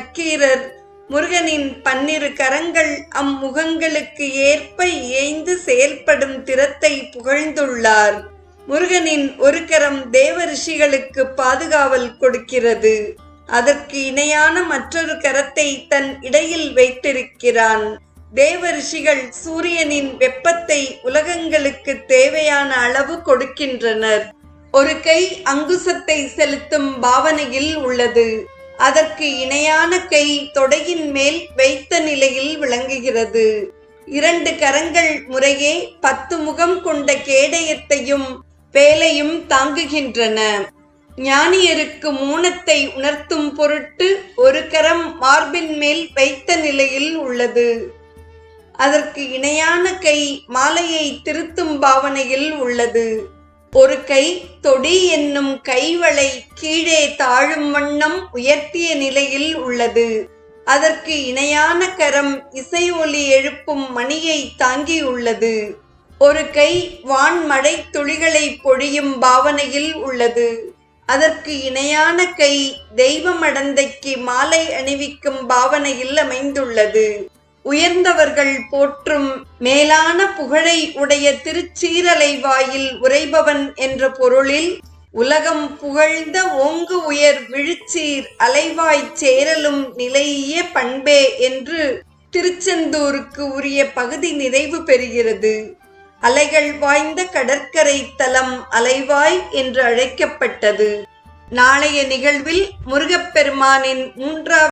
நக்கீரர் முருகனின் பன்னிரு கரங்கள் அம்முகங்களுக்கு ஏற்ப இயைந்து செயல்படும் திறத்தை புகழ்ந்துள்ளார். முருகனின் ஒரு கரம் தேவரிஷிகளுக்கு பாதுகாவல் கொடுக்கிறது. அதற்கு இணையான மற்றொரு கரத்தை தன் இடையில் வைத்திருக்கிறான். தேவ ரிஷிகள் சூரியனின் வெப்பத்தை உலகங்களுக்கு தேவையான அளவு கொடுக்கின்றனர். ஒரு கை அங்குசத்தை செலுத்தும் பாவனையில் உள்ளது. அதற்கு இணையான கை தொடையின் மேல் வைத்த நிலையில் விளங்குகிறது. இரண்டு கரங்கள் முறையே பத்து முகம் கொண்ட கேடயத்தையும் வேலையும் தாங்குகின்றன. ஞானியருக்கு மூனத்தை உணர்த்தும் பொருட்டு ஒரு கரம் மார்பின் மேல் வைத்த நிலையில் உள்ளது. அதற்கு இணையான கை மாலையை திருத்தும் பாவனையில் உள்ளது. ஒரு கை தொடி என்னும் கைவளை கீழே தாழும் வண்ணம் உயர்த்திய நிலையில் உள்ளது. அதற்கு இணையான கரம் இசை ஒலி எழுப்பும் மணியை தாங்கியுள்ளது ஒரு கை வான்மழை துளிகளை பொழியும் பாவனையில் உள்ளது. அதற்கு இணையான கை தெய்வ மடந்தைக்கு மாலை அணிவிக்கும் பாவனையில் அமைந்துள்ளது. உயர்ந்தவர்கள் போற்றும் மேலான புகழை உடைய திருச்சீரலை வாயில் உரைபவன் என்ற பொருளில் உலகம் புகழ்ந்த ஓங்கு உயர் விழுச்சீர் அலைவாய்ச் சேரலும் நிலைய பண்பே என்று திருச்செந்தூருக்கு உரிய பகுதி நிறைவு பெறுகிறது. அலைகள் வாய்ந்த கடற்கரை தலம் அலைவாய் என்று அழைக்கப்பட்டது. நாளைய நிகழ்வில் முருகப்பெருமானின் மூன்றாவது